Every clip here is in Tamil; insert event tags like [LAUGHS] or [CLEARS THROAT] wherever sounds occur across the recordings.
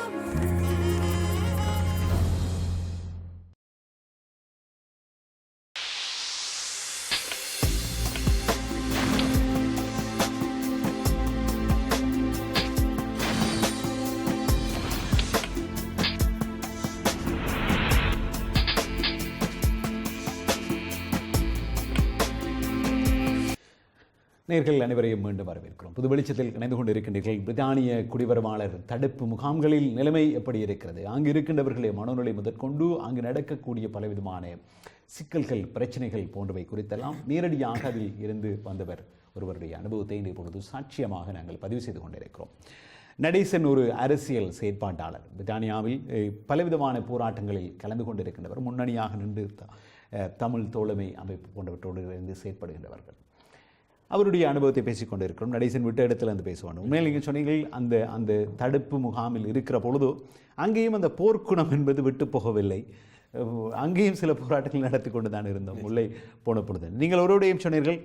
Mm. நேர்கள் அனைவரையும் மீண்டும் வரவேற்கிறோம். புது வெளிச்சத்தில் இணைந்து கொண்டிருக்கின்றீர்கள் பிரித்தானிய குடிவரவாளர் தடுப்பு முகாம்களில் நிலைமை எப்படி இருக்கிறது? அங்கு இருக்கின்றவர்களை மனோநிலை முதற்கொண்டு அங்கு நடக்கக்கூடிய பலவிதமான சிக்கல்கள் பிரச்சனைகள் போன்றவை குறித்தெல்லாம் நேரடியாக அதில் இருந்து வந்தவர் ஒருவருடைய அனுபவத்தை இன்றைய பொழுது சாட்சியமாக நாங்கள் பதிவு செய்து கொண்டிருக்கிறோம். நடேசன் ஒரு அரசியல் செயற்பாட்டாளர். பிரித்தானியாவில் பலவிதமான போராட்டங்களில் கலந்து கொண்டிருக்கின்றவர். முன்னணியாக நின்று த- தமிழ் தோழமை அமைப்பு போன்றவற்றோடு இருந்து செயற்படுகின்றவர்கள். அவருடைய அனுபவத்தை பேசிக் கொண்டிருக்கிறோம் நடேசன் விட்ட இடத்துல வந்து பேசுவாங்க உண்மையில் நீங்கள் சொன்னீர்கள் அந்த அந்த தடுப்பு முகாமில் இருக்கிற பொழுது அங்கேயும் அந்த போர்க்குணம் என்பது விட்டு போகவில்லை. அங்கேயும் சில போராட்டங்கள் நடத்தி கொண்டு தான் இருந்தோம். உள்ளே போன பொழுது. நீங்கள் ஒருவரையும் சொன்னீர்கள்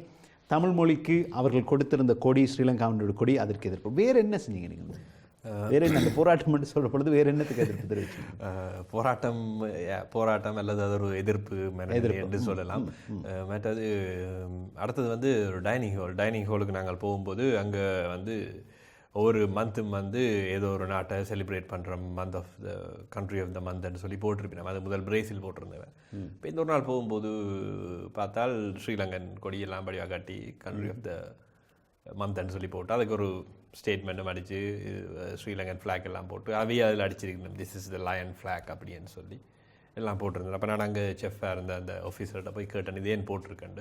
தமிழ் மொழிக்கு அவர்கள் கொடுத்திருந்த கொடி ஸ்ரீலங்காவினுடைய கொடி அதற்கு எதிர்ப்பு. வேறு என்ன செஞ்சீங்க நீங்கள் வேற என்ன அந்த போராட்டம் என்று சொல்ற பொழுது வேற என்னத்துக்கு எதிர்ப்பு தெரிவிச்சீங்க அஹ், [LAUGHS] போராட்டம் போராட்டம் அல்லது அது ஒரு எதிர்ப்பு மனநிலை என்று சொல்லலாம். மற்றது அடுத்தது வந்து ஒரு டைனிங் ஹால். டைனிங் ஹாலுக்கு நாங்கள் போகும்போது அங்கே வந்து ஒவ்வொரு மந்த்தும் வந்து ஏதோ ஒரு நாட்டை செலிப்ரேட் பண்ணுற month of the country of the மந்த்னு சொல்லி போட்டிருப்பேன் அது முதல் பிரேசில் போட்டிருந்தவன். இப்போ இந்த ஒரு நாள் போகும்போது பார்த்தால் ஸ்ரீலங்கன் கொடியெல்லாம் படியாக காட்டி கண்ட்ரி ஆஃப் த மந்த்னு சொல்லி போட்டு அதுக்கு ஒரு ஸ்டேட்மெண்ட்டும் அடித்து ஸ்ரீலங்கன் ஃப்ளாக் எல்லாம் போட்டு அவையே அதில் அடிச்சிருக்கணும் this is the lion flag அப்படின்னு சொல்லி எல்லாம் போட்டிருந்தேன் அப்போ நான் அங்கே செஃப்பாக இருந்த அந்த ஆஃபீஸர்கிட்ட போய் கேட்டேன் இது ஏன் போட்டிருக்கேன்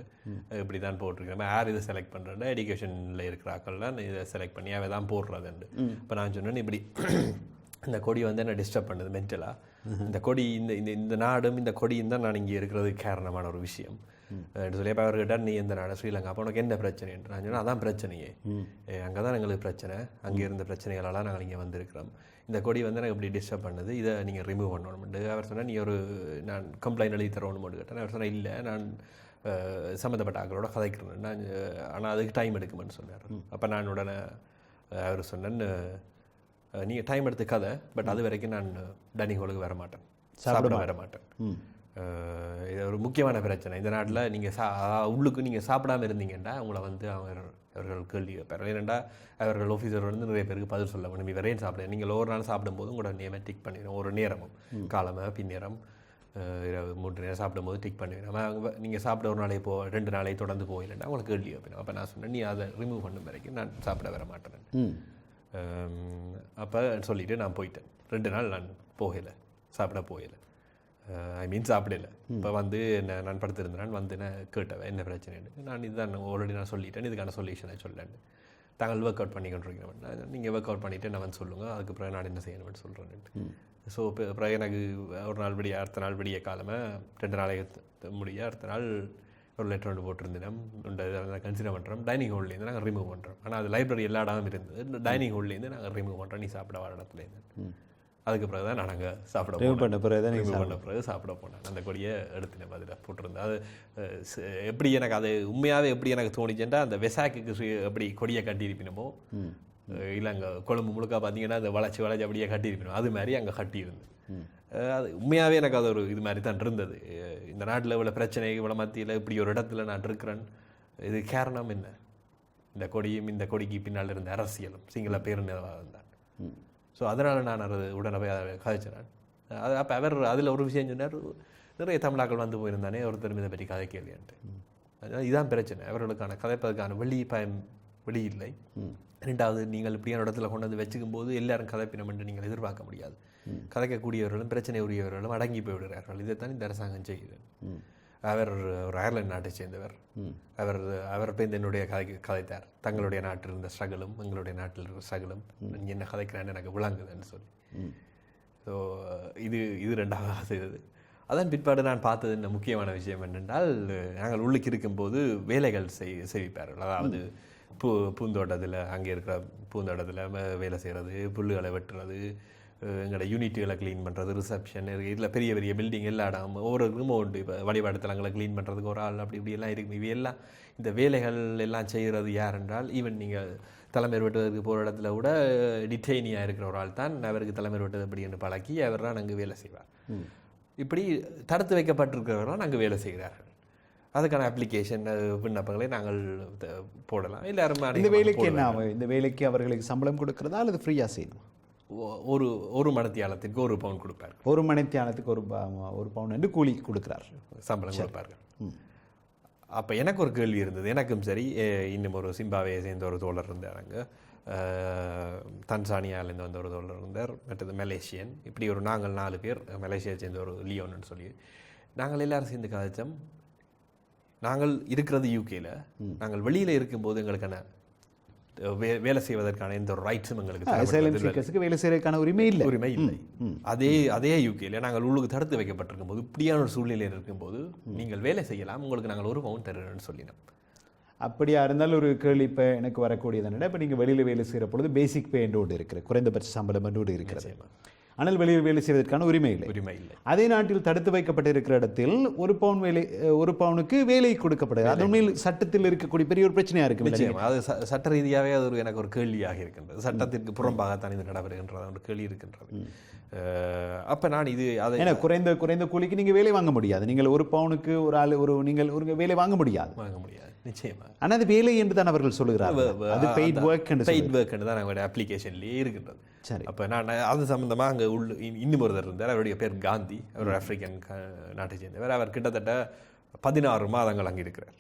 இப்படி தான் போட்டிருக்கேன் யார் இதை செலக்ட் பண்ணுறேன் எஜுகேஷனில் இருக்கிற ஆக்கள்லாம் இதை செலக்ட் பண்ணி அவ தான் போடுறதுண்டு இப்போ நான் சொன்னேன் இப்படி [CLEARS THROAT] இந்த கொடி வந்து என்ன டிஸ்டர்ப் பண்ணுது மென்டலாக இந்த கொடி இந்த இந்த இந்த நாடும் இந்த கொடியும் தான் நான் இங்கே இருக்கிறதுக்கு காரணமான ஒரு விஷயம். என்று சொல்லி அப்போ அவர் கேட்டார் நீ எந்த நாடு ஸ்ரீலங்கா அப்போ உனக்கு என்ன பிரச்சனை? என்று நான் சொன்னேன். அதான் பிரச்சனையே. அங்கே தான் எங்களுக்கு பிரச்சனை. அங்கே இருந்த பிரச்சனைகளால் நாங்கள் இங்கே வந்திருக்கிறோம். இந்த கொடி வந்து எனக்கு இப்படி டிஸ்டர்ப் பண்ணுது. இதை நீங்கள் ரிமூவ் பண்ணணும்னு அவர் சொன்னால் நீ ஒரு நான் கம்ப்ளைண்ட் எழுதி தரணும்னு கேட்டேன். அவர் சொன்னேன் இல்லை நான் சம்மந்தப்பட்ட ஆக்களோட கதைக்கிறேன். நான் ஆனால் அதுக்கு டைம் எடுக்குமென்னு சொன்னார். அப்போ நான் உடனே அவர் சொன்னேன் நீங்கள் டைம் எடுத்து கதை பட் அது வரைக்கும் நான் டைனிங் ஹாலுக்கு வர மாட்டேன் சாப்பிட வர மாட்டேன். இது ஒரு முக்கியமான பிரச்சனை. இந்த நாட்டில் நீங்கள் சா உள்ளுக்கு நீங்கள் சாப்பிடாம இருந்தீங்கன்னா உங்களை வந்து அவர் அவர்கள் கேள்வி வைப்பார் ஏனெண்டா அவர்கள் ஆஃபீஸர் வந்து நிறைய பேருக்கு பதில் சொல்ல வேணும். இவரையும் சாப்பிட நீங்கள் ஒரு நாள் சாப்பிடும்போது உங்களோட நேமை டிக் பண்ணிடும் ஒரு நேரமும். காலமாக பின்னேரம் இரவு மூன்று நேரம் சாப்பிடும்போது டிக் பண்ணிடும் அவங்க நீங்கள் சாப்பிட ஒரு நாளை போ ரெண்டு நாளை தொடர்ந்து போயிடலன்னா உங்களுக்கு கேள்வி வைப்பிடும் அப்போ நான் சொன்னேன் நீ அதை ரிமூவ் பண்ணும் வரைக்கும் நான் சாப்பிட வர மாட்டேன். அப்போ சொல்லிட்டு நான் போயிட்டேன். ரெண்டு நாள் நான் போகலை. சாப்பிட போகலை. ஐ மீன் சாப்பிடல. இப்போ வந்து என்ன நான் படுத்திருந்தேன் வந்து நான் கேட்டவன் என்ன பிரச்சனைன்னு. நான் இதுதான் ஆல்ரெடி நான் சொல்லிட்டேன் இதுக்கான சொல்யூஷனை சொல்லேன் தாங்கள் ஒர்க் அவுட் பண்ணி கொண்டிருக்கிறேன் நீங்கள் ஒர்க் அவுட் பண்ணிவிட்டு நான் வந்து சொல்லுங்கள் அதுக்கு பிறகு நான் என்ன செய்யணும்னு சொல்கிறேன் ஸோ இப்போ பிறகு எனக்கு ஒரு நாள் விடிய அடுத்த நாள் விடிய காலமாக ரெண்டு நாளைக்கு முடிய அடுத்த நாள் ஒரு லெட்டர் ஒன்று போட்டிருந்தேன். கன்சிடர் பண்ணுறோம் டைனிங் ஹால்லேருந்து நாங்கள் ரிமூவ் பண்ணுறோம் ஆனால் அது லைப்ரரி எல்லா இடமும் இருந்தது. டைனிங் ஹால்லேருந்து நாங்கள் ரிமூவ் பண்ணுறோம் நீ சாப்பிட வர இடத்துலேருந்து அதுக்கு பிறகு தான் நாங்கள் சாப்பிட ரிமூவ் பண்ண பிறகு தான் ரிமூவ் பண்ண பிறகு சாப்பிட போனேன். அந்த கொடியை எடுத்துனேன் பதில் போட்டிருந்தேன். அது எப்படி எனக்கு அது உண்மையாகவே எப்படி எனக்கு தோணிச்சுன்னா அந்த வெசாக்குக்கு எப்படி கொடியை கட்டியிருப்பினமோ இல்லை அங்கே கொழும்பு முழுக்க பார்த்தீங்கன்னா அதை வளைச்சி வளைச்சி அப்படியே கட்டியிருப்பினோம் அது மாதிரி அங்கே கட்டியிருந்து அஹ், அது உண்மையாகவே எனக்கு அது ஒரு இது மாதிரி தான் இருந்தது. இந்த நாட்டில் இவ்வளோ பிரச்சனை இவ்வளோ மத்தியில் இப்படி ஒரு இடத்துல நான் இருக்கிறேன். இது காரணம் என்ன? இந்த கொடியும் இந்த கொடிக்கு பின்னால் இருந்த அரசியலும் சிங்கள பேருநிலவாதம் தான் ஸோ அதனால் நான் அது உடனே போய் அதை கதைச்சினேன் அது அப்போ அவர் அதில் ஒரு விஷயம் சொன்னார் நிறைய தமிழாக்கள் வந்து போயிருந்தானே ஒருத்தர் இதை பற்றி கதை கேள்வின்ட்டு அதனால் இதான் பிரச்சனை. அவர்களுக்கான கதைப்பதற்கான வெளி பயம் வெளி இல்லை. ரெண்டாவது நீங்கள் இப்படியான இடத்துல கொண்டு வந்து வச்சுக்கும் போது எல்லாரும் கதைப்பினம் என்று நீங்கள் எதிர்பார்க்க முடியாது. கதைக்கக்கூடியவர்களும் பிரச்சனை உரியவர்களும் அடங்கி போய்விடுகிறார்கள். இதைத்தான் இந்த அரசாங்கம் செய்யுது அவர் ஒரு அயர்லாந்து நாட்டை சேர்ந்தவர். அவர் அவர் போய் என்னுடைய கதை கதைத்தார். தங்களுடைய நாட்டில் இருந்த ஸ்ட்ரகிளும் எங்களுடைய நாட்டில் இருந்த ஸ்ட்ரகிளும் நீ என்ன கதைக்கிறேன்னு எனக்கு விளங்குதுன்னு சொல்லி. ஸோ இது இது ரெண்டாவது செய்தது. அதன் பிற்பாடு நான் பார்த்தது இந்த முக்கியமான விஷயம் என்னென்றால் நாங்கள் உள்ளுக்கு இருக்கும்போது வேலைகள் செய் செய்விப்பார்கள் அதாவது பூ பூந்தோட்டத்தில் அங்கே இருக்கிற பூந்தோட்டத்தில் வேலை செய்கிறது புல்லுகளை வெட்டுறது எங்களோட யூனிட்டுகளை க்ளீன் பண்ணுறது ரிசப்ஷன் இதில் பெரிய பெரிய பில்டிங் எல்லா இடம் ஒவ்வொரு ரூமும் உண்டு. இப்போ வழிபாடு தலங்களை க்ளீன் பண்ணுறதுக்கு ஒரு ஆள் அப்படி இப்படி எல்லாம் இருக்கும் இவையெல்லாம் இந்த வேலைகள் எல்லாம் செய்கிறது யார் என்றால் ஈவன் நீங்கள் தலைமை வெட்டுவதற்கு போகிற இடத்துல கூட டிட்டெயினியாக இருக்கிற ஒரு ஆள் தான் அவருக்கு தலைமை வெட்டுவது எப்படி என்று பழக்கி அவர் தான் அங்கு வேலை செய்வார். இப்படி தடுத்து வைக்கப்பட்டிருக்கிறவர்கள் அங்கு வேலை செய்கிறார்கள். அதுக்கான அப்ளிகேஷன் விண்ணப்பங்களை நாங்கள் போடலாம். எல்லாரும் இந்த வேலைக்கு என்ன இந்த வேலைக்கு அவர்களுக்கு சம்பளம் கொடுக்கறதா அல்லது ஃப்ரீயாக செய்யணும்? ஒரு ஒரு மணத்தியாலத்திற்கு ஒரு பவுன் கொடுப்பார் ஒரு மணித்தியானத்துக்கு ஒரு ஒரு பவுன் என்று கூலி கொடுக்கிறார். சம்பளம் கொடுப்பார்கள். அப்போ எனக்கு ஒரு கேள்வி இருந்தது. எனக்கும் சரி இன்னும் ஒரு சிம்பாவையை சேர்ந்த ஒரு தோழர் இருந்தார் அங்கே. தன்சானியாவிலேருந்து வந்த ஒரு தோழர் இருந்தார். மற்றது மலேசியன். இப்படி ஒரு நாங்கள் நாலு பேர் மலேசியாவை சேர்ந்த ஒரு லியோன்னு சொல்லி. நாங்கள் எல்லாரும் சேர்ந்து கதைச்சோம் நாங்கள் இருக்கிறது யூகேல நாங்கள் வெளியில் இருக்கும்போது எங்களுக்கான வேலை செய்வதற்கான எந்த ஒரு ரைட்ஸும் எங்களுக்கு வேலை செய்யறதுக்கான உரிமை இல்லை. உரிமை இல்லை. அதே அதே யூகேல நாங்கள் உள்ளுக்கு தடுத்து வைக்கப்பட்டிருக்கும் போது இப்படியான ஒரு சூழ்நிலையில் இருக்கும்போது நீங்கள் வேலை செய்யலாம் உங்களுக்கு நாங்கள் ஒரு பவுன் தருகிறோம்னு சொல்லினோம். அப்படியா இருந்தாலும் ஒரு கேள்வி இப்போ எனக்கு வரக்கூடியது என்னன்னா இப்போ நீங்கள் வெளியில் வேலை செய்கிற பொழுது பேசிக் பே என்று ஒன்று இருக்கிறது குறைந்தபட்ச சம்பளம் என்று ஒன்று இருக்கிறது. ஆனால் வெளியில் வேலை செய்வதற்கான உரிமை இல்லை. உரிமை இல்லை. அதே நாட்டில் தடுத்து வைக்கப்பட்டிருக்கிற இடத்தில் ஒரு பவுன் வேலை ஒரு பவுனுக்கு வேலை கொடுக்கப்படுது. அது உண்மையில் சட்டத்தில் இருக்கக்கூடிய பெரிய ஒரு பிரச்சனையா இருக்கு நிச்சயம். அது சட்ட ரீதியாகவே அது ஒரு எனக்கு ஒரு கேள்வியாக இருக்கின்றது. சட்டத்திற்கு புறம்பாகத்தான் இது நடைபெறுகின்றது ஒரு கேள்வி இருக்கின்றது. அப்ப நான் இது அதை ஏன்னா குறைந்த குறைந்த கூலிக்கு நீங்க வேலை வாங்க முடியாது. நீங்கள் ஒரு பவுனுக்கு ஒரு ஆள் ஒரு நீங்கள் ஒரு வேலை வாங்க முடியாது. வாங்க முடியாது. நிச்சயமா ஆனால் அது வேலை என்று தான் அவர்கள் சொல்லுகிறார்கள். அது பெய்ட் ஒர்க் பெய்ட் ஒர்க் தான் அவங்களுடைய அப்ளிகேஷன்லேயே இருக்கின்றது. சரி. அப்போ நான் அது சம்மந்தமாக அங்கே உள்ள இன்- இன்னும் ஒருத்தர் இருந்தார். அவருடைய பேர் காந்தி. அவர் ஆப்பிரிக்கன் நாட்டை சேர்ந்தவர். அவர் கிட்டத்தட்ட பதினாறு மாதங்கள் அங்கே இருக்கிறார்.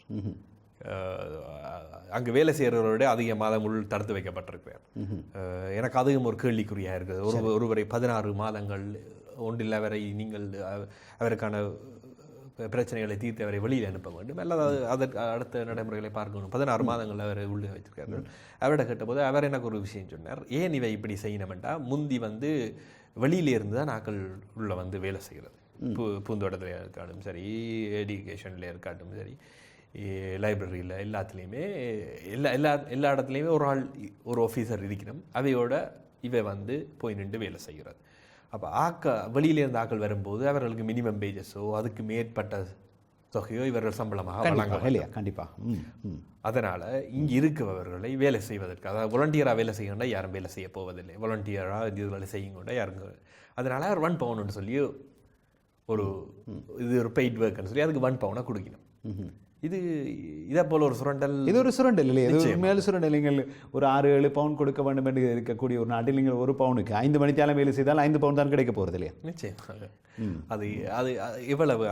அங்கு வேலை செய்கிறவரோட அதிக மாதம் உள் தடுத்து வைக்கப்பட்டிருக்கிறார். எனக்கு அதுவும் ஒரு கேள்விக்குறியாக இருக்குது. ஒரு ஒருவரை பதினாறு மாதங்கள் ஒன்றில் அவரை நீங்கள் அவருக்கான பிரச்சனைகளை தீர்த்து அவரை வெளியில் அனுப்ப வேண்டும். அல்லது அது- அதற்கு அடுத்த நடைமுறைகளை பார்க்கணும். பதினாறு மாதங்கள் அவரை உள்ளே வைத்திருக்கார்கள் அவரிடம் கேட்டபோது அவர் எனக்கு ஒரு விஷயம் சொன்னார். ஏன் இவை இப்படி செய்யணுமெண்டா? முந்தி வந்து வெளியில இருந்து தான் நாக்கள் உள்ள வந்து வேலை செய்கிறது. பூ பூந்தோட்டத்தில் இருக்காட்டும் சரி எஜுகேஷனில் இருக்காட்டும் சரி லைப்ரரியில் எல்லாத்துலேயுமே எல்லா எல்லா எல்லா இடத்துலையுமே ஒரு ஆள் ஒரு ஆஃபீஸர் இருக்கணும். அவையோட இவை வந்து போய் நின்று வேலை செய்கிறது. அப்போ ஆக்க வெளியிலேருந்து ஆக்கள் வரும்போது அவர்களுக்கு மினிமம் பேஜஸோ அதுக்கு மேற்பட்ட தொகையோ இவர்கள் சம்பளமாக வழங்க கண்டிப்பாக இல்லையா கண்டிப்பா. ம் ம். அதனால் இங்கே இருக்கிறவர்களை வேலை செய்வதற்கு அதாவது வாலண்டியராக வேலை செய்யணும்னா யாரும் வேலை செய்ய போவதில்லை. வாலண்டியராக இதுகளை செய்யுங்கண்டா யாருங்க அதனால் அவர் ஒன் பவுன்னு சொல்லி ஒரு இது ஒரு பெய்ட் ஒர்க்னு சொல்லி அதுக்கு ஒன் பவுனாக கொடுக்கணும். இது இதே போல் ஒரு சுரண்டல் இது ஒரு சுரண்டல் இல்லையா? இது உண்மையான சுரண்டல். நீங்கள் ஒரு ஆறு ஏழு பவுன் கொடுக்க வேண்டும் என்று இருக்கக்கூடிய ஒரு நாட்டில் நீங்கள் ஒரு பவுனுக்கு ஐந்து மணித்தாலும் வேலை செய்தால் ஐந்து பவுன் தான் கிடைக்க போகிறது இல்லையா? நிச்சயமாக. அது அது எவ்வளவு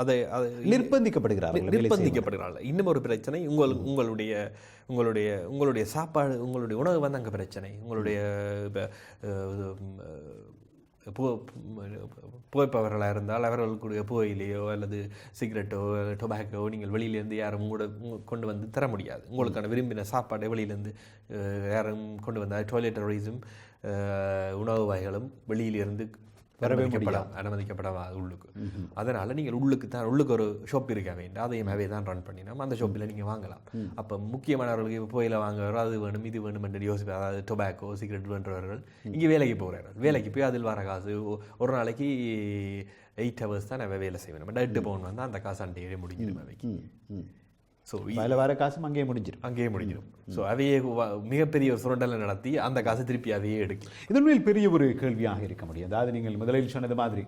அது- அது- நிர்பந்திக்கப்படுகிறார்கள். நிர்பந்திக்கப்படுகிறாள் இன்னும் ஒரு பிரச்சனை உங்கள் உங்களுடைய உங்களுடைய உங்களுடைய சாப்பாடு உங்களுடைய உணவு வந்து அங்கே பிரச்சனை. உங்களுடைய பு புகைப்பவர்களாக இருந்தால் அவர்களுக்குடைய புகையிலையோ அல்லது சிகரெட்டோ டொபாக்கோ நீங்கள் வெளியிலேருந்து யாரும் கூட கொண்டு வந்து தர முடியாது. உங்களுக்கான விரும்பின சாப்பாடை வெளியிலேருந்து யாரும் கொண்டு வந்தால் டாய்லெட்டரிஸும் உணவு வகைகளும் வெளியிலிருந்து அனுமதிக்கப்படாம அனுமதிக்கப்படாது உள்ளுக்கு. அதனால நீங்கள் உள்ளுக்கு தான் உள்ளுக்கு ஒரு ஷாப் இருக்க வேண்டாம். அதையும் அவே தான் ரன் பண்ணினோம். அந்த ஷாப்பில் நீங்கள் வாங்கலாம். அப்போ முக்கியமானவர்களுக்கு இப்போ புகையில வாங்குறவர் அது வேணும் இது வேணும் என்று யோசிப்பார் அதாவது டொபாக்கோ சிகரெட் வேண்டவர்கள் இங்கே வேலைக்கு போகிறார்கள் வேலைக்கு போய் அதில் வர காசு ஒரு நாளைக்கு எயிட் ஹவர்ஸ் தான் நம்ம வேலை பட் எட்டு பவுன் வந்து அந்த காசு அண்டையே முடிஞ்சிடும் அவைக்கு. ஸோ அதில் வர காசும் அங்கேயே முடிஞ்சிடும் அங்கேயே முடிஞ்சிடும் ஸோ அவையே வ- மிகப்பெரிய ஒரு சுரண்டலை நடத்தி அந்த காசு திருப்பி அவையே எடுக்கும் இது உண்மையில் பெரிய ஒரு கேள்வியாக இருக்க முடியும். அதாவது நீங்கள் முதலில் சொன்னது மாதிரி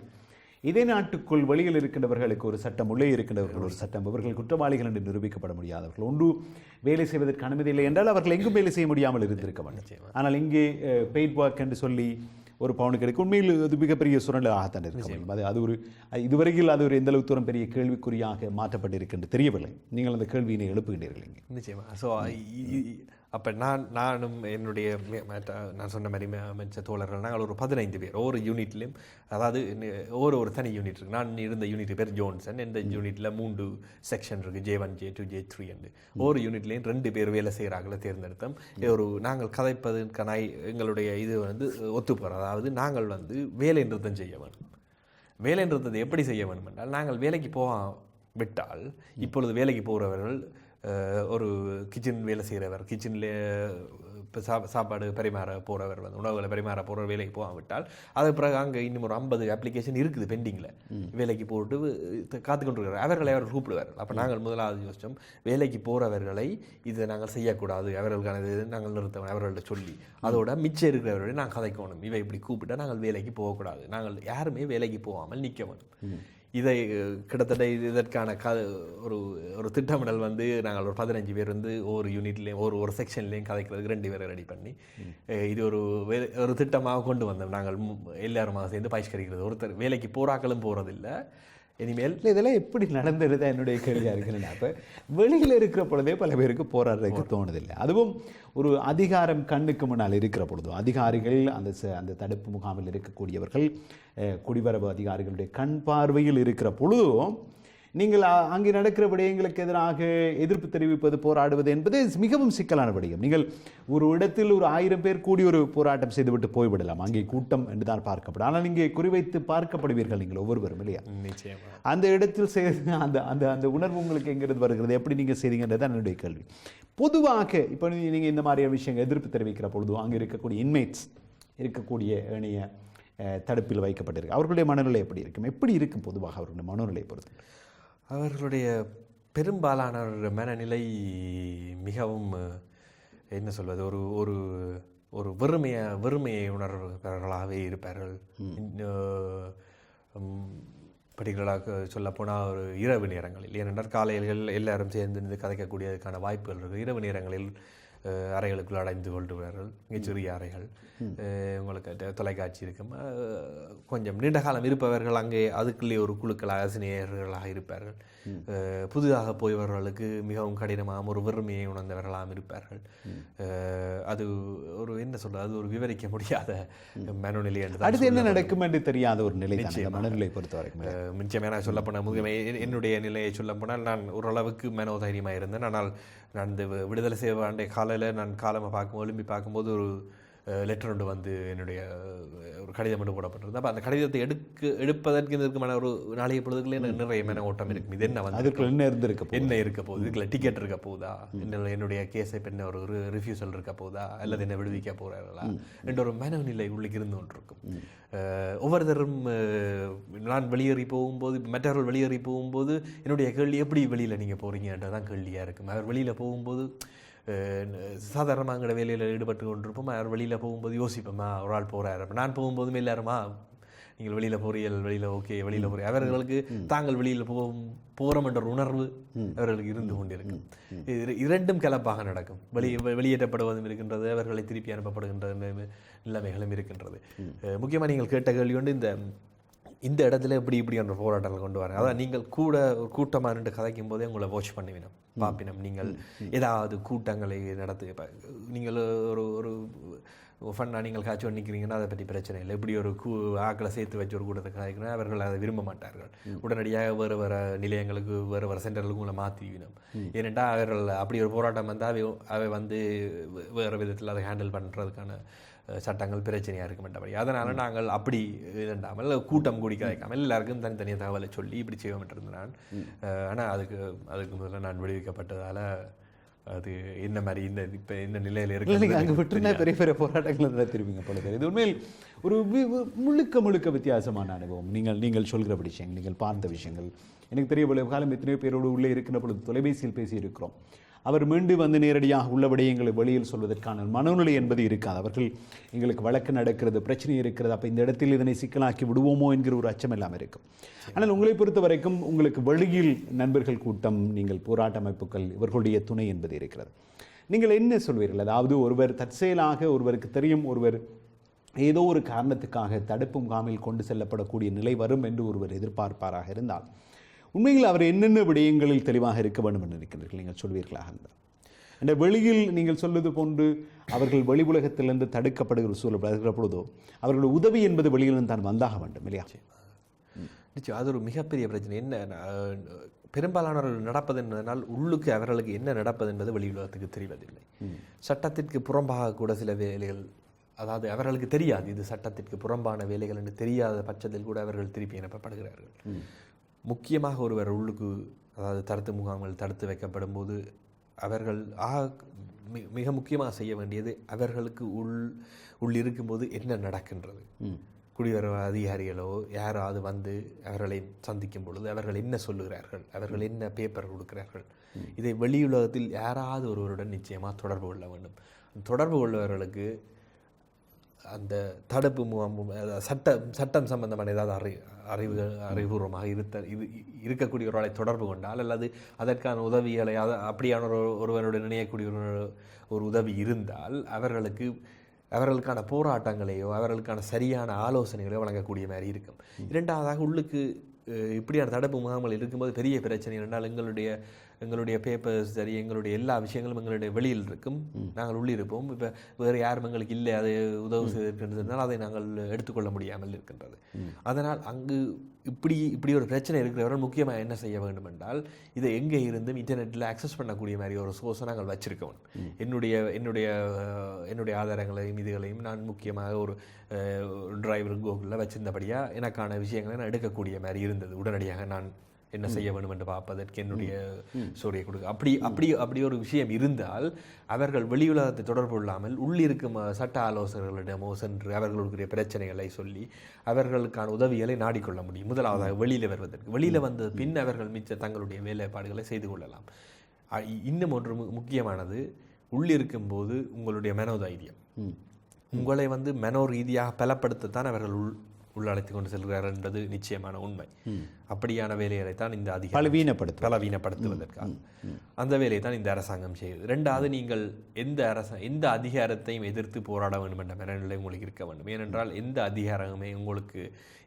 இதே நாட்டுக்குள் வெளியில் இருக்கின்றவர்களுக்கு ஒரு சட்டம் உள்ளே இருக்கின்றவர்கள் ஒரு சட்டம். இவர்கள் குற்றவாளிகள் என்று நிரூபிக்கப்பட முடியாதவர்கள். ஒன்று வேலை செய்வதற்கு அனுமதி இல்லை என்றால் அவர்கள் எங்கும் வேலை செய்ய முடியாமல் இருந்திருக்க வேண்டும். ஆனால் இங்கே பெய்ட் ஒர்க் என்று சொல்லி ஒரு பவுனுக்கு கிடைக்கும். உண்மையில் அது மிகப்பெரிய சுரண்டலாகத்தான் இருக்க முடியும். அது அது ஒரு இதுவரையில் அது ஒரு எந்த அளவு தூரம் பெரிய கேள்விக்குறியாக மாற்றப்பட்டிருக்கின்ற தெரியவில்லை. நீங்கள் அந்த கேள்வியினை எழுப்புகின்றீர்கள் இங்கே. நிச்சயமா. ஸோ அப்போ நான் நானும் என்னுடைய நான் சொன்ன மாதிரி மற்ற தோழர்கள் நாங்கள் ஒரு பதினைந்து பேர் ஒவ்வொரு யூனிட்லையும் அதாவது ஒவ்வொரு ஒரு தனி யூனிட் இருக்கு. நான் இருந்த யூனிட் பேர் ஜோன்சன் இந்த யூனிட்டில் மூன்று செக்ஷன் இருக்கு. J one J two J three என்று ஒவ்வொரு யூனிட்லேயும் ரெண்டு பேர் வேலை செய்கிறாங்கள தேர்ந்தெடுத்தோம். ஒரு நாங்கள் கதைப்பதற்கான எங்களுடைய இது வந்து ஒத்து போகிறோம் அதாவது நாங்கள் வந்து வேலை நிறுத்தம் செய்ய வேண்டும். வேலை நிறுத்தத்தை எப்படி செய்ய வேண்டும் என்றால் நாங்கள் வேலைக்கு போக விட்டால் இப்பொழுது வேலைக்கு போகிறவர்கள் ஒரு கிச்சன் வேலை செய்கிறவர் கிச்சனில் இப்போ சா சாப்பாடு பரிமாற போகிறவர் வந்து உணவுகளை பரிமாற போகிற வேலைக்கு போகாவிட்டால் அது பிறகு அங்கே இன்னும் ஒரு ஐம்பது அப்ளிகேஷன் இருக்குது பெண்டிங்கில் வேலைக்கு போட்டு காத்து கொண்டிருக்கிறார் அவர்களை அவர் கூப்பிடுவார். அப்போ நாங்கள் முதலாவது யோசிச்சோம் வேலைக்கு போகிறவர்களை இதை நாங்கள் செய்யக்கூடாது. அவர்களுக்கான இது நாங்கள் நிறுத்தணும் அவர்கள்ட்ட சொல்லி. அதோட மிச்சம் இருக்கிறவர்களை நாங்கள் கதைக்கணும். இவை இப்படி கூப்பிட்டா நாங்கள் வேலைக்கு போகக்கூடாது. நாங்கள் யாருமே வேலைக்கு போகாமல் நிற்க வேணும் இதை கிட்டத்தட்ட இது இதற்கான க ஒரு ஒரு திட்டமிடல் வந்து நாங்கள் ஒரு பதினஞ்சு பேர் வந்து ஒவ்வொரு யூனிட்லேயும் ஒரு ஒரு செக்ஷன்லேயும் கதைக்கிறதுக்கு ரெண்டு பேரை ரெடி பண்ணி இது ஒரு வே- ஒரு திட்டமாக கொண்டு வந்தோம். நாங்கள் எல்லாருமாக சேர்ந்து பயிஷ்கரிக்கிறது ஒருத்தர் வேலைக்கு போராக்களும் போகிறதில்ல இனிமேல் இதெல்லாம் எப்படி நடந்துருதா என்னுடைய கேள்வியாக இருக்குன்னா அப்போ வெளியில் இருக்கிற பொழுதே பல பேருக்கு போராடுறதுக்கு தோணுதில்லை. அதுவும் ஒரு அதிகாரம் கண்ணுக்கு முன்னால் இருக்கிற பொழுது அதிகாரிகள் அந்த ச- அந்த தடுப்பு முகாமில் இருக்கக்கூடியவர்கள் குடிவரவு அதிகாரிகளுடைய கண் பார்வையில் இருக்கிற பொழுதும் நீங்கள் அங்கே நடக்கிற விடயங்களுக்கு எதிராக எதிர்ப்பு தெரிவிப்பது போராடுவது என்பது மிகவும் சிக்கலான விடயம். நீங்கள் ஒரு இடத்தில் ஒரு ஆயிரம் பேர் கூடி ஒரு போராட்டம் செய்துவிட்டு போய்விடலாம். அங்கே கூட்டம் என்று தான் பார்க்கப்படும். ஆனால் இங்கே குறிவைத்து பார்க்கப்படுவீர்கள் நீங்கள் ஒவ்வொருவரும் இல்லையா? அந்த இடத்தில் செய்த அந்த அந்த அந்த உணர்வு உங்களுக்கு எங்கிருந்து வருகிறது? எப்படி நீங்கள் செய்றீங்கன்றது தான் என்னுடைய கேள்வி. பொதுவாக இப்போ நீங்கள் இந்த மாதிரியான விஷயங்கள் எதிர்ப்பு தெரிவிக்கிற பொழுது அங்கே இருக்கக்கூடிய இன்மேட்ஸ் இருக்கக்கூடிய ஏனைய தடுப்பில் வைக்கப்பட்டிருக்கு. அவர்களுடைய மனநிலை எப்படி இருக்கும்? எப்படி இருக்கும் பொதுவாக அவர்களுடைய மனநிலையை பொறுத்து? அவர்களுடைய பெரும்பாலான மனநிலை மிகவும் என்ன சொல்வது ஒரு ஒரு ஒரு வெறுமைய வெறுமையை உணர்வர்களாகவே இருப்பார்கள். பர்டிகுலராக சொல்லப்போனால் ஒரு இரவு நேரங்களில் ஏனென்றால் காலையில் எல்லாரும் சேர்ந்து நின்று கதைக்கக்கூடியதுக்கான வாய்ப்புகள் இருக்குது இரவு நேரங்களில் அறைகளுக்குள் அடைந்து கொள்வார்கள் மிகச்சிறிய அறைகள். உங்களுக்கு தொலைக்காட்சி இருக்கும். கொஞ்சம் நீண்ட காலம் இருப்பவர்கள் அங்கே அதுக்குள்ளே ஒரு குழுக்களாக சிநேகர்களாக இருப்பார்கள். புதிதாக போயவர்களுக்கு மிகவும் கடினமாக ஒரு வெறுமையை உணர்ந்தவர்களாகவும் இருப்பார்கள். அது ஒரு என்ன சொல்றது அது ஒரு விவரிக்க முடியாத மனநிலை என்று அடுத்து என்ன நடக்கும் என்று தெரியாத ஒரு நிலை மனநிலை பொறுத்த வரைக்கும். மிச்சமே நான் சொல்ல போனால் முதுகமை என்னுடைய நிலையை சொல்ல போனால் நான் ஓரளவுக்கு மனோதைரியமாக இருந்தேன். ஆனால் நான் இந்த விடுதலை செய்ய வேண்டிய காலையில் நான் காலமாக பார்க்கும் ஒலிம்பி பார்க்கும்போது ஒரு லெட்டர் ஒன்று வந்து என்னுடைய ஒரு கடிதம் ஒன்று போடப்பட்டிருந்தது அப்போ அந்த கடிதத்தை எடுக்க எடுப்பதற்கு இதற்குமான ஒரு நாளைய பொழுதுக்குள்ளே எனக்கு நிறைய மன ஓட்டம் இருக்கும். இது என்ன வந்து அதுக்குள்ள என்ன இருந்திருக்க? என்ன இருக்க போகுது? இதுக்குள்ள டிக்கெட் இருக்க போகுதா? என்ன என்னுடைய கேஸை இப்போ என்ன ஒரு ரிஃப்யூசல் இருக்க போகுதா? அல்லது என்ன விடுவிக்க போகிறார்களா என்ற ஒரு மனநிலை உள்ளுக்கு இருந்து கொண்டிருக்கும். ஒவ்வொருத்தரும் நான் வெளியேறி போகும்போது மற்றவர்கள் வெளியேறி போகும்போது என்னுடைய கேள்வி எப்படி வெளியில் நீங்கள் போகிறீங்கன்றதான் கேள்வியாக இருக்கும். அவர் வெளியில் போகும்போது சாதாரணமாக எங்களோட வேலையில் ஈடுபட்டு கொண்டிருப்போம். அவர் வெளியில் போகும்போது யோசிப்போமா ஒரு ஆள் போகிறாரு நான் போகும்போதுமே எல்லாருமா நீங்கள் வெளியில் போறீர்கள் வெளியில் ஓகே வெளியில் போறீங்க அவர்களுக்கு தாங்கள் வெளியில் போகும் போகிறோம் என்ற ஒரு உணர்வு அவர்களுக்கு இருந்து கொண்டிருக்கும். இரண்டும் கலப்பாக நடக்கும். வெளி வெளியேற்றப்படுவதும் இருக்கின்றது அவர்களை திருப்பி அனுப்பப்படுகின்ற நிலைமை- நிலைமைகளும் இருக்கின்றது. அஹ் முக்கியமா நீங்கள் கேட்ட கேள்வி வந்து இந்த இந்த இடத்துல இப்படி இப்படி என்ற போராட்டங்கள் கொண்டு வரேன் அதான் நீங்கள் கூட ஒரு கூட்டமாக நின்று கதைக்கும் போதே உங்களை வாட்ச் பண்ணுவினோம் பார்ப்பினம் நீங்கள் ஏதாவது கூட்டங்களை நடத்து நீங்கள் ஒரு ஒரு ஃபன்னாக நீங்கள் காய்ச்சி நிற்கிறீங்கன்னா அதை பற்றி பிரச்சனை இல்லை. இப்படி ஒரு கூ ஆக்களை சேர்த்து வச்சு ஒரு கூட்டத்தை காய்க்கணும் அவர்கள் அதை விரும்ப மாட்டார்கள். உடனடியாக வேறு வேறு நிலையங்களுக்கு வேறு வேறு சென்டர்களுக்கு உங்களை மாற்றிவிடும் ஏனென்றால் அவர்கள் அப்படி ஒரு போராட்டம் வந்தால் அவை அவை வந்து வேறு விதத்தில் அதை ஹேண்டில் பண்ணுறதுக்கான சட்டங்கள் பிரச்சனையாக இருக்க மாட்டபடி அதனால் நாங்கள் அப்படி இதண்டாமல் கூட்டம் கூடி கதைக்காமல் எல்லாருக்கும் தனித்தனியாக தகவலை சொல்லி இப்படி செய்வோம் இருந்தேன் ஆனால் அதுக்கு அதுக்கு முதல்ல நான் விடுவிக்கப்பட்டதால் அது என்ன மாதிரி இந்த இப்போ இந்த நிலையில் இருக்கு நீங்கள் அங்கே விட்டுருந்தா பெரிய பெரிய போராட்டங்களை நடத்திருப்பீங்க போல தெரியுது. இது உண்மையில் ஒரு முழுக்க முழுக்க வித்தியாசமான அனுபவம். நீங்கள் நீங்கள் சொல்கிற விஷயங்கள் நீங்கள் பார்த்த விஷயங்கள். எனக்கு தெரிய காலம் எத்தனையோ பேரோடு உள்ளே இருக்கிற பொழுது தொலைபேசியில் பேசி இருக்கிறோம் அவர் மீண்டும் வந்து நேரடியாக உள்ள விடயங்களை வெளியில் சொல்வதற்கான மனநிலை என்பது இருக்காது. அவர்கள் எங்களுக்கு வழக்கு நடக்கிறது பிரச்சனை இருக்கிறது அப்போ இந்த இடத்தில் இதனை சிக்கலாக்கி விடுவோமோ என்கிற ஒரு அச்சம் எல்லாம் இருக்கும். ஆனால் உங்களை பொறுத்த வரைக்கும் உங்களுக்கு வெளியில் நண்பர்கள் கூட்டம் நீங்கள் போராட்ட அமைப்புகள் இவர்களுடைய துணை என்பது இருக்கிறது. நீங்கள் என்ன சொல்வீர்கள்? அதாவது ஒருவர் தற்செயலாக ஒருவருக்கு தெரியும் ஒருவர் ஏதோ ஒரு காரணத்துக்காக தடுப்பு முகாமில் கொண்டு செல்லப்படக்கூடிய நிலை வரும் என்று ஒருவர் எதிர்பார்ப்பாராக இருந்தால் உண்மையில் அவர் என்னென்ன விடயங்களில் தெளிவாக இருக்க வேண்டும் என்று நினைக்கிறீர்கள்? நீங்கள் சொல்வீர்களாக இருந்தால். அந்த வெளியில் நீங்கள் சொல்வது போன்று அவர்கள் வெளி உலகத்திலிருந்து தடுக்கப்படுகிற சூழல் வருகிற பொழுதோ அவர்கள் உதவி என்பது வெளியிலிருந்து தான் வந்தாக வேண்டும் இல்லையா? நிச்சயம். அது ஒரு மிகப்பெரிய பிரச்சனை. என்ன பெரும்பாலானவர்கள் நடப்பது என்பதனால் உள்ளுக்கு அவர்களுக்கு என்ன நடப்பது என்பது வெளி உலகத்துக்கு தெரிவதில்லை. சட்டத்திற்கு புறம்பாக கூட சில வேலைகள் அதாவது அவர்களுக்கு தெரியாது இது சட்டத்திற்கு புறம்பான வேலைகள் என்று தெரியாத பட்சத்தில் கூட அவர்கள் திருப்பி அனுப்பப்படுகிறார்கள். முக்கியமாக ஒருவர் உள்ளுக்கு அதாவது தடுத்து முகாம்கள் தடுத்து வைக்கப்படும் போது அவர்கள் ஆ மிக முக்கியமாக செய்ய வேண்டியது அவர்களுக்கு உள் உள் இருக்கும்போது என்ன நடக்கின்றது? குடிவர அதிகாரிகளோ யாராவது வந்து அவர்களை சந்திக்கும் பொழுது அவர்கள் என்ன சொல்லுகிறார்கள்? அவர்கள் என்ன பேப்பர் கொடுக்கிறார்கள்? இதை வெளியுலகத்தில் யாராவது ஒருவருடன் நிச்சயமாக தொடர்பு கொள்ள வேண்டும். தொடர்பு கொள்பவர்களுக்கு அந்த தடுப்பு முகாம் சட்டம் சட்டம் சம்பந்தமான ஏதாவது அறி அறிவுகள் அறிவுபூர்வமாக இருத்த இது இருக்கக்கூடிய ஒரு ஆளை தொடர்பு கொண்டால் அல்லது அதற்கான உதவிகளை அதை அப்படியான ஒரு ஒருவருடன் நினையக்கூடிய ஒரு ஒரு உதவி இருந்தால் அவர்களுக்கு அவர்களுக்கான போராட்டங்களையோ அவர்களுக்கான சரியான ஆலோசனைகளையோ வழங்கக்கூடிய மாதிரி இருக்கும். இரண்டாவதாக உள்ளுக்கு இப்படியான தடுப்பு முகாம்கள் இருக்கும்போது பெரிய பிரச்சனை என்றால் எங்களுடைய எங்களுடைய பேப்பர்ஸ் சரி எங்களுடைய எல்லா விஷயங்களும் எங்களுடைய வெளியில் இருக்கும். நாங்கள் உள்ளிருப்போம். இப்போ வேறு யாரும் எங்களுக்கு இல்லை. அதை உதவு செய்திருக்கின்றதுனால் அதை நாங்கள் எடுத்துக்கொள்ள முடியாமல் இருக்கின்றது. அதனால் அங்கு இப்படி இப்படி ஒரு பிரச்சனை இருக்கிறவர்கள் முக்கியமாக என்ன செய்ய வேண்டும் என்றால் இதை எங்கே இருந்தும் இன்டர்நெட்டில் அக்சஸ் பண்ணக்கூடிய மாதிரி ஒரு சோர்ஸை நாங்கள் வச்சிருக்கோம். என்னுடைய என்னுடைய என்னுடைய ஆதாரங்களையும் இதுகளையும் நான் முக்கியமாக ஒரு டிரைவர் கோகுலில் வச்சிருந்தபடியாக எனக்கான விஷயங்களை நான் எடுக்கக்கூடிய மாதிரி இருந்தது. உடனடியாக நான் என்ன செய்ய வேண்டும் என்று பார்ப்பதற்கு என்னுடைய ஸ்டோரியை கொடுக்க. அப்படி அப்படி அப்படி ஒரு விஷயம் இருந்தால் அவர்கள் வெளியுலகத்தை தொடர்பு கொள்ளாமல் உள்ளிருக்கும் சட்ட ஆலோசகர்களிடமோ சென்று அவர்களுடைய பிரச்சனைகளை சொல்லி அவர்களுக்கான உதவிகளை நாடிக்கொள்ள முடியும். முதலாவதாக வெளியில் வருவதற்கு. வெளியில் வந்த பின் அவர்கள் மிச்ச தங்களுடைய வேலைப்பாடுகளை செய்து கொள்ளலாம். இன்னும் ஒன்று மு- முக்கியமானது உள்ளிருக்கும் போது உங்களுடைய மனோதைரியம். உங்களை வந்து மனோ ரீதியாக பலப்படுத்தத்தான் அவர்கள் உள் உள்ளழைத்து கொண்டு செல்கிறார்கள் என்பது நிச்சயமான உண்மை. அப்படியான வேலைகளை தான் இந்த அதிகாரம் பலவீனப்படுத்தும் பலவீனப்படுத்துவதற்காக. அந்த வேலையை தான் இந்த அரசாங்கம் செய்யுது. ரெண்டாவது நீங்கள் எந்த அரச எந்த அதிகாரத்தையும் எதிர்த்து போராட வேண்டும் என்ற மனநிலை உங்களுக்கு இருக்க வேண்டும். ஏனென்றால் எந்த அதிகாரமே உங்களுக்கு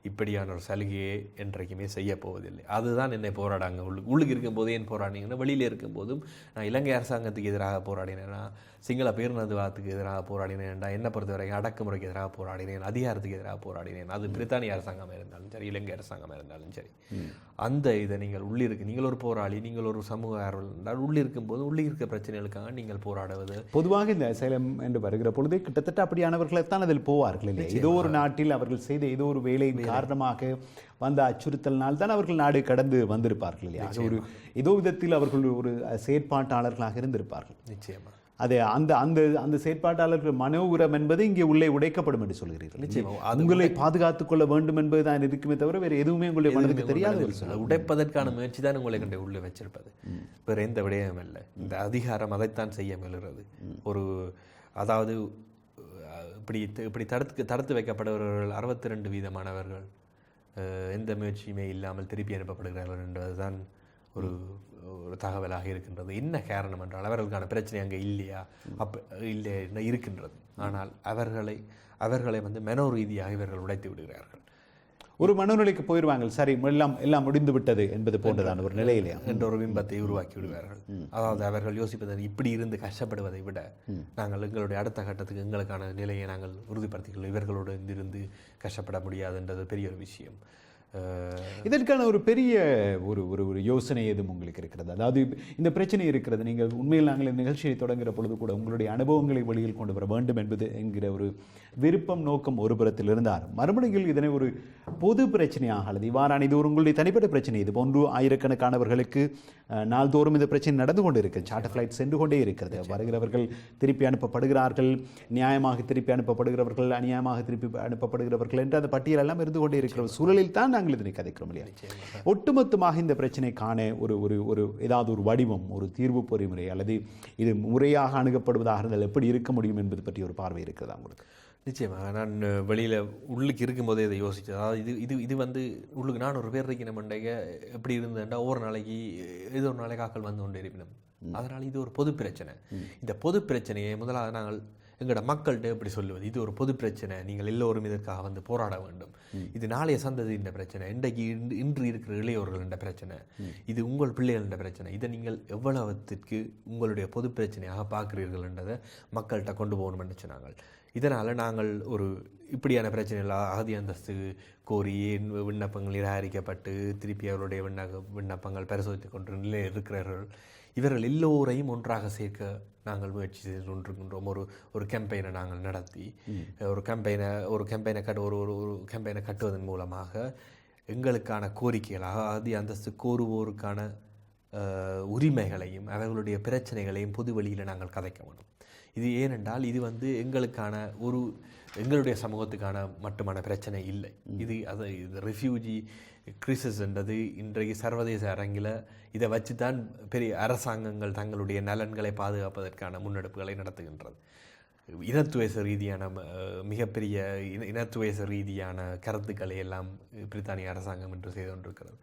இப்படியான ஒரு சலுகையை என்றைக்குமே செய்ய போவதில்லை. அதுதான் என்னை போராடாங்க. உள்ளு உள்ளுக்கு இருக்கும்போது ஏன் போராடினீங்கன்னா வெளியில் இருக்கும்போதும் நான் இலங்கை அரசாங்கத்துக்கு எதிராக போராடினேன்னா சிங்கள பேரினதுவாதத்துக்கு எதிராக போராடினேன்டா என்னை பொறுத்தவரைக்கும் அடக்குமுறைக்கு எதிராக போராடினேன் அதிகாரத்துக்கு எதிராக போராடினேன். அது பிரித்தானிய அரசாங்கமாக இருந்தாலும் சரி இலங்கை அரசாங்கமாக இருந்தாலும் சரி. அந்த இதை நீங்கள் உள்ளிருக்கு நீங்கள் ஒரு போராளி நீங்கள் ஒரு சமூக ஆர்வலர் என்றால் உள்ளிருக்கும் போது உள்ளே இருக்க பிரச்சனைகளுக்காக நீங்கள் போராடுவது. பொதுவாக இந்த சேலம் என்று வருகிற பொழுது கிட்டத்தட்ட அப்படியானவர்களைத்தான் அதில் போவார்கள் இல்லை ஏதோ ஒரு நாட்டில் அவர்கள் செய்த ஏதோ ஒரு வேலையின் காரணமாக வந்த அச்சுறுத்தலினால் தான் அவர்கள் நாடு கடந்து வந்திருப்பார்கள் இல்லையா? ஒரு ஏதோ விதத்தில் அவர்கள் ஒரு செயற்பாட்டாளர்களாக இருந்திருப்பார்கள். நிச்சயமா அது அந்த அந்த அந்த செயற்பாட்டாளர்கள் மனோகுரம் என்பது இங்கே உள்ளே உடைக்கப்படும் என்று சொல்கிறீர்கள். நிச்சயமா. உங்களை பாதுகாத்துக் கொள்ள வேண்டும் என்பதுதான் இருக்குமே தவிர வேறு எதுவுமே உங்களுடைய மனதுக்கு தெரியாத உடைப்பதற்கான முயற்சி தான் உங்களை கண்டு உள்ளே வச்சிருப்பது. வேற எந்த விடயமும் இல்லை. இந்த அதிகாரம் அதைத்தான் செய்ய முயலுகிறது. ஒரு அதாவது இப்படி இப்படி தடுத்து தடுத்து வைக்கப்படுபவர்கள் அறுபத்தி ரெண்டு வீதமானவர்கள் எந்த முயற்சியுமே இல்லாமல் திருப்பி அனுப்பப்படுகிறார்கள் என்பதுதான் ஒரு ஒரு தகவலாக இருக்கின்றது. என்ன காரணம் என்றால் அவர்களுக்கான பிரச்சனை அங்கே இல்லையா? அப்ப இல்லை இருக்கின்றது? ஆனால் அவர்களை அவர்களை வந்து மனோ ரீதியாக இவர்கள் உடைத்து விடுகிறார்கள். ஒரு மனநிலைக்கு போயிடுவாங்க சரி எல்லாம் எல்லாம் முடிந்து விட்டது என்பது போன்றதான ஒரு நிலையிலையா என்ற ஒரு பிம்பத்தை உருவாக்கி விடுவார்கள். அதாவது அவர்கள் யோசிப்பது இப்படி இருந்து கஷ்டப்படுவதை விட நாங்கள் எங்களுடைய அடுத்த கட்டத்துக்கு எங்களுக்கான நிலையை நாங்கள் உறுதிப்படுத்திக்கொள்ள இவர்களோடு இருந்து கஷ்டப்பட முடியாதுன்றது பெரிய ஒரு விஷயம். இதற்கான ஒரு பெரிய ஒரு ஒரு ஒரு யோசனை எதுவும் உங்களுக்கு இருக்கிறது? அதாவது இந்த பிரச்சனை இருக்கிறது. நீங்கள் உண்மையில் நாங்கள் இந்த நிகழ்ச்சியை தொடங்குகிற பொழுது கூட உங்களுடைய அனுபவங்களை வழியில் கொண்டு வர வேண்டும் என்பது என்கிற ஒரு விருப்பம் நோக்கம் ஒரு புறத்தில் இருந்தார். மறுபடியில் இதனை ஒரு பொது பிரச்சனையாக அல்லது இவ்வாறான இது ஒரு உங்களுடைய தனிப்பட்ட பிரச்சனை. இது போன்று ஆயிரக்கணக்கானவர்களுக்கு நாள்தோறும் இந்த பிரச்சனை நடந்து கொண்டு இருக்கிறது சார்ட்டர் ஃப்ளைட் சென்று கொண்டே இருக்கிறது. வருகிறவர்கள் திருப்பி அனுப்பப்படுகிறார்கள். நியாயமாக திருப்பி அனுப்பப்படுகிறவர்கள் அநியாயமாக திருப்பி அனுப்பப்படுகிறவர்கள் என்று அந்த பட்டியல் எல்லாம் இருந்து கொண்டே இருக்கிற சூழலில் தான் நாங்கள் இதனை கதைக்கிறோம் இல்லையா? ஒட்டுமொத்தமாக இந்த பிரச்சனை காண ஒரு ஒரு ஒரு ஏதாவது ஒரு வடிவம் ஒரு தீர்வு பொறிமுறை அல்லது இது முறையாக அணுகப்படுவதாக இருந்தால் எப்படி இருக்க முடியும் என்பது பற்றி ஒரு பார்வை இருக்கிறதா உங்களுக்கு? நிச்சயமாக நான் வெளியில் உள்ளுக்கு இருக்கும்போதே இதை யோசித்தேன் அதாவது இது இது இது வந்து உள்ளுக்கு நான் ஒரு பேர் இருக்கிற மண்டைக எப்படி இருந்தேன்டா ஒவ்வொரு நாளைக்கு ஏதோ ஒரு நாளைக்கு ஆக்கள் வந்து கொண்டு இருப்பினும். அதனால் இது ஒரு பொது பிரச்சனை. இந்த பொது பிரச்சனையை முதலாக நாங்கள் எங்களோட மக்கள்கிட்ட எப்படி சொல்லுவது? இது ஒரு பொது பிரச்சனை. நீங்கள் எல்லோரும் இதற்காக வந்து போராட வேண்டும். இது நாளைய சந்ததி இந்த பிரச்சனை. இன்றைக்கு இன்று- இன்று இருக்கிற இளையோர்கள் என்ற பிரச்சனை இது உங்கள் பிள்ளைகள் என்ற பிரச்சனை. இதை நீங்கள் எவ்வளவுத்திற்கு உங்களுடைய பொது பிரச்சனையாக பார்க்கிறீர்கள் என்றதை மக்கள்கிட்ட கொண்டு போகணும் என்று சொன்னாங்க இதனால் நாங்கள் ஒரு இப்படியான பிரச்சனைகள் அகதி அந்தஸ்து கோரி விண்ண- விண்ணப்பங்கள் நிராகரிக்கப்பட்டு திருப்பி அவருடைய விண்ண விண்ணப்பங்கள் பரிசோதித்துக் கொண்டு நிலையில் இருக்கிறார்கள். இவர்கள் எல்லோரையும் ஒன்றாக சேர்க்க நாங்கள் முயற்சி செய்து கொண்டிருக்கின்றோம். ஒரு ஒரு கேம்பெயினை நாங்கள் நடத்தி ஒரு கேம்பெயினை ஒரு கேம்பெயினை கட்டு ஒரு ஒரு ஒரு கேம்பெயினை கட்டுவதன் மூலமாக எங்களுக்கான கோரிக்கைகள் அகதி அந்தஸ்து கோருவோருக்கான உரிமைகளையும் அவர்களுடைய பிரச்சனைகளையும் பொது வெளியில் நாங்கள் கதைக்க வேண்டும். இது ஏனென்றால் இது வந்து எங்களுக்கான ஒரு எங்களுடைய சமூகத்துக்கான மட்டுமான பிரச்சனை இல்லை. இது அது இது ரெஃப்யூஜி கிறிசஸ்ன்றது இன்றைக்கு சர்வதேச அரங்கில் இதை வச்சு தான் பெரிய அரசாங்கங்கள் தங்களுடைய நலன்களை பாதுகாப்பதற்கான முன்னெடுப்புகளை நடத்துகின்றது. இனத்துவேச ரீதியான மிகப்பெரிய இன இனத்துவேச ரீதியான கருத்துக்களை எல்லாம் பிரித்தானிய அரசாங்கம் என்று செய்து கொண்டிருக்கிறது.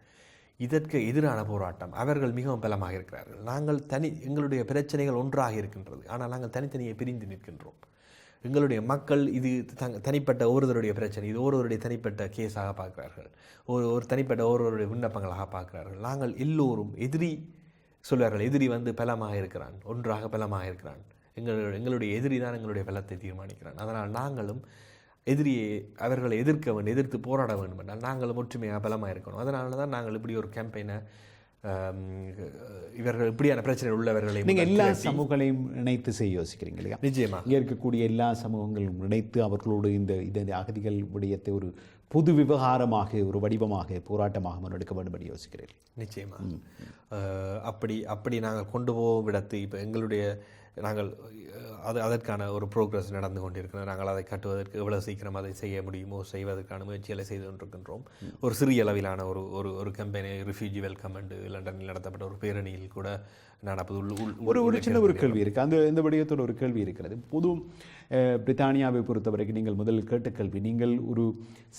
இதற்கு எதிரான போராட்டம். அவர்கள் மிகவும் பலமாக இருக்கிறார்கள். நாங்கள் தனி எங்களுடைய பிரச்சனைகள் ஒன்றாக இருக்கின்றது. ஆனால் நாங்கள் தனித்தனியே பிரிந்து நிற்கின்றோம். எங்களுடைய மக்கள் இது தனிப்பட்ட ஒருவருடைய பிரச்சனை. இது ஒருவருடைய தனிப்பட்ட கேஸாக பார்க்கிறார்கள். ஒரு ஒரு தனிப்பட்ட ஒருவருடைய விண்ணப்பங்களாக பார்க்கிறார்கள். நாங்கள் எல்லோரும் எதிரி சொல்வார்கள். எதிரி வந்து பலமாக இருக்கிறான். ஒன்றாக பலமாக இருக்கிறான். எங்களுடைய எங்களுடைய எதிரி தான் எங்களுடைய பலத்தை தீர்மானிக்கிறான். அதனால் நாங்களும் எதிரியை அவர்களை எதிர்க்க வேண்டும் எதிர்த்து போராட வேண்டும் என்றால் நாங்களும் ஒற்றுமையாக பலமாக இருக்கணும். அதனால தான் நாங்கள் இப்படி ஒரு கேம்பெயினை இவர்கள் இப்படியான பிரச்சனை உள்ளவர்களை நீங்க முதல் எல்லா சமூகங்களையும் இணைத்து செய்ய யோசிக்கிறீங்க இல்லையா? நிச்சயமா. இங்கே இருக்கக்கூடிய எல்லா சமூகங்களும் இணைத்து அவர்களோடு இந்த இந்த அகதிகள் விடயத்தை ஒரு பொது விவகாரமாக ஒரு வடிவமாக போராட்டமாக முன்னெடுக்க வேண்டும் என்று யோசிக்கிறீர்கள். நிச்சயமா. அப்படி அப்படி நாங்கள் கொண்டு போகும் விடத்து இப்போ எங்களுடைய நாங்கள் அது அதற்கான ஒரு ப்ரோக்ரஸ் நடந்து கொண்டிருக்கிறோம் நாங்கள் அதை கட்டுவதற்கு எவ்வளவு சீக்கிரம் அதை செய்ய முடியுமோ செய்வதற்கான முயற்சிகளை செய்து கொண்டிருக்கின்றோம். ஒரு சிறிய அளவிலான ஒரு ஒரு ஒரு கம்பெனி ரிஃப்யூஜி வெல்கம் என்று லண்டனில் நடத்தப்பட்ட ஒரு பேரணியில் கூட நடப்பது ஒரு ஒரு சின்ன ஒரு கேள்வி இருக்கு. அந்த இந்த விடயத்தோட ஒரு கேள்வி இருக்கிறது. பொது பிரித்தானியாவை பொறுத்தவரைக்கும் நீங்கள் முதல் கேட்ட கேள்வி நீங்கள் ஒரு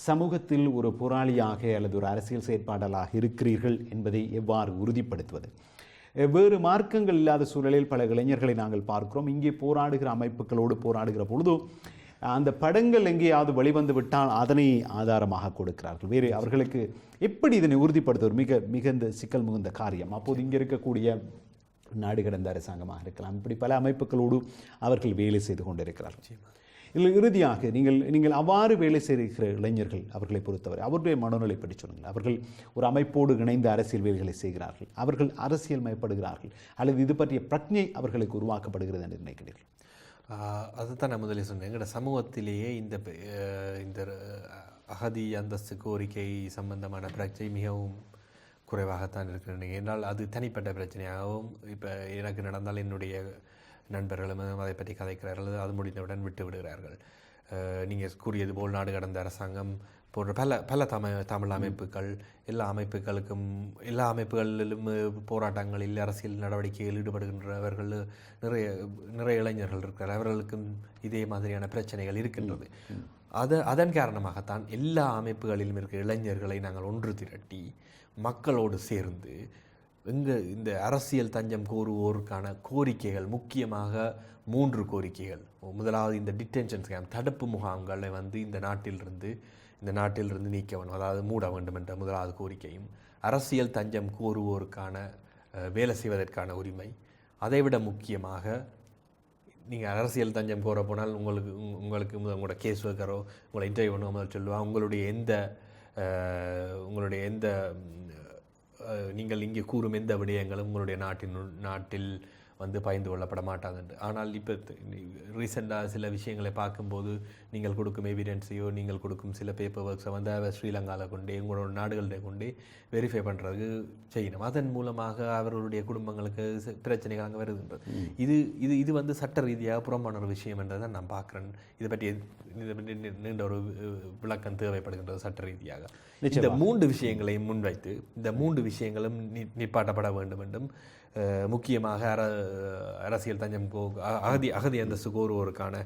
சமூகத்தில் ஒரு போராளியாக அல்லது ஒரு அரசியல் செயற்பாட்டாளராக இருக்கிறீர்கள் என்பதை எவ்வாறு உறுதிப்படுத்துவது? வேறு மார்க்கங்கள் இல்லாத சூழலில் பல இளைஞர்களை நாங்கள் பார்க்கிறோம். இங்கே போராடுகிற அமைப்புகளோடு போராடுகிற பொழுது அந்த படங்கள் எங்கேயாவது வெளிவந்து விட்டால் அதனை ஆதாரமாக கொடுக்கிறார்கள். வேறு அவர்களுக்கு எப்படி இதனை உறுதிப்படுத்த ஒரு மிக மிகுந்த சிக்கல் மிகுந்த காரியம். அப்போது இங்கே இருக்கக்கூடிய நாடு கடந்த அரசாங்கமாக இருக்கலாம். இப்படி பல அமைப்புகளோடு அவர்கள் வேலை செய்து கொண்டிருக்கிறார்கள். இதில் இறுதியாக நீங்கள் நீங்கள் அவ்வாறு வேலை செய்கிற இளைஞர்கள் அவர்களை பொறுத்தவரை அவருடைய மனநிலை பற்றி சொல்லுங்கள். அவர்கள் ஒரு அமைப்போடு இணைந்து அரசியல் வேலைகளை செய்கிறார்கள். அவர்கள் அரசியல் மயப்படுகிறார்கள் அல்லது இது பற்றிய பிரக்ஞை அவர்களுக்கு உருவாக்கப்படுகிறது என்று நினைக்கிறீர்கள்? அதுதான் நான் முதலில் சொன்னேன். எங்களோட சமூகத்திலேயே இந்த இந்த அகதி அந்தஸ்து கோரிக்கை சம்பந்தமான பிரச்சனை மிகவும் குறைவாகத்தான் இருக்கிறேன் என்றால் அது தனிப்பட்ட பிரச்சனையாகவும் இப்போ எனக்கு நடந்தால் என்னுடைய நண்பர்களும் அதை பற்றி கதைக்கிறார்கள் அது முடிந்தவுடன் விட்டு விடுகிறார்கள். நீங்கள் கூறியது போல் நாடு கடந்த அரசாங்கம் போன்ற பல பல தமிழ் தமிழ் அமைப்புகள் எல்லா அமைப்புகளுக்கும் எல்லா அமைப்புகளிலும் போராட்டங்களில் அரசியல் நடவடிக்கையில் ஈடுபடுகின்றவர்கள் நிறைய நிறைய இளைஞர்கள் இருக்கிறார். அவர்களுக்கும் இதே மாதிரியான பிரச்சனைகள் இருக்கின்றது. அது அதன் காரணமாகத்தான் எல்லா அமைப்புகளிலும் இருக்கிற இளைஞர்களை நாங்கள் ஒன்று திரட்டி மக்களோடு சேர்ந்து எங்க இந்த அரசியல் தஞ்சம் கோருவோருக்கான கோரிக்கைகள் முக்கியமாக மூன்று கோரிக்கைகள். முதலாவது இந்த டிடென்ஷன் கேம்ப் தடுப்பு முகாம்களை வந்து இந்த நாட்டிலிருந்து இந்த நாட்டிலிருந்து நீக்க வேண்டும். அதாவது மூட வேண்டும் என்ற முதலாவது கோரிக்கையும் அரசியல் தஞ்சம் கோருவோருக்கான வேலை செய்வதற்கான உரிமை. அதைவிட முக்கியமாக நீங்கள் அரசியல் தஞ்சம் கோர போனால் உங்களுக்கு உங்களுக்கு உங்களோட கேஸ் வைக்கிறோ உங்களை இன்டர்வியூ பண்ண முதல் சொல்லுவா. உங்களுடைய எந்த உங்களுடைய எந்த நீங்கள் இங்கே கூறும் எந்த விடயங்களும் உங்களுடைய நாட்டின் நாட்டில் வந்து பயந்து கொள்ளப்பட மாட்டாது என்று ஆனால் இப்போ ரீசெண்டாக சில விஷயங்களை பார்க்கும்போது நீங்கள் கொடுக்கும் எவிடன்ஸையோ நீங்கள் கொடுக்கும் சில பேப்பர் ஒர்க்ஸை வந்து அவர் ஸ்ரீலங்காவில் கொண்டே உங்களோட நாடுகளில் கொண்டே வெரிஃபை பண்ணுறதுக்கு செய்யணும். அதன் மூலமாக அவர்களுடைய குடும்பங்களுக்கு பிரச்சனைகள் அங்கே வருகின்றது. இது இது இது வந்து சட்ட ரீதியாக புறம்பான ஒரு விஷயம் என்றதை நான் பார்க்குறேன். இதை பற்றி இதை பற்றி நீண்ட ஒரு விளக்கம் தேவைப்படுகின்றது சட்ட ரீதியாக. இந்த மூன்று விஷயங்களையும் முன்வைத்து இந்த மூன்று விஷயங்களும் நிப்பாட்டப்பட வேண்டும் என்றும் முக்கியமாக அர அரசியல் தஞ்சம் கோ அகதி அகதி அந்தஸ்து கோருவோருக்கான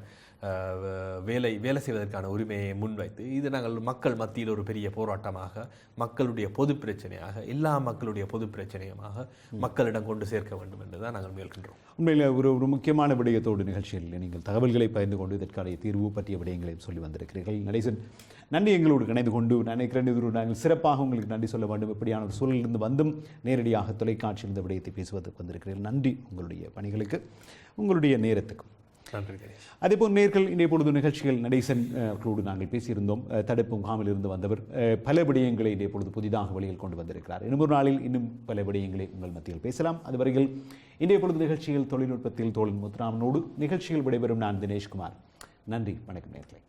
வேலை வேலை செய்வதற்கான உரிமையை முன்வைத்து இது நாங்கள் மக்கள் மத்தியில் ஒரு பெரிய போராட்டமாக மக்களுடைய பொது பிரச்சனையாக எல்லா மக்களுடைய பொது பிரச்சனையுமாக மக்களிடம் கொண்டு சேர்க்க வேண்டும் என்று தான் நாங்கள் முயல்கின்றோம். உண்மையில் ஒரு ஒரு முக்கியமான விடயத்தோடு நிகழ்ச்சியில் நீங்கள் தகவல்களை பகிர்ந்து கொண்டு இதற்கான தீர்வு பற்றிய விடயங்களையும் சொல்லி வந்திருக்கிறீர்கள். நடேசன் நன்றி எங்களோடு இணைந்து கொண்டு நான் நினைக்கிறேன் இது நாங்கள் சிறப்பாக உங்களுக்கு நன்றி சொல்ல வேண்டும். இப்படியான ஒரு சூழலிலிருந்து வந்தும் நேரடியாக தொலைக்காட்சியில் இந்த விடயத்தை பேசுவதற்கு வந்திருக்கிறீர்கள் நன்றி உங்களுடைய பணிகளுக்கு உங்களுடைய நேரத்துக்கும். அதேபோல் நேர்கள் இன்றைய பொழுது நிகழ்ச்சிகள் நடேசன் அவர்களோடு நாங்கள் பேசியிருந்தோம். தடுப்பு முகாமில் இருந்து வந்தவர். பல விடயங்களை இன்றைய பொழுது புதிதாக வழியில் கொண்டு வந்திருக்கிறார். இன்னும் ஒரு நாளில் இன்னும் பல விடயங்களை உங்கள் மத்தியில் பேசலாம். அதுவரையில் இன்றைய பொழுது நிகழ்ச்சியில் தொழில்நுட்பத்தில் தோழன் முத்துராமனோடு நிகழ்ச்சியில் விடைபெறும் நான் தினேஷ்குமார். நன்றி வணக்கம் நேர்களை.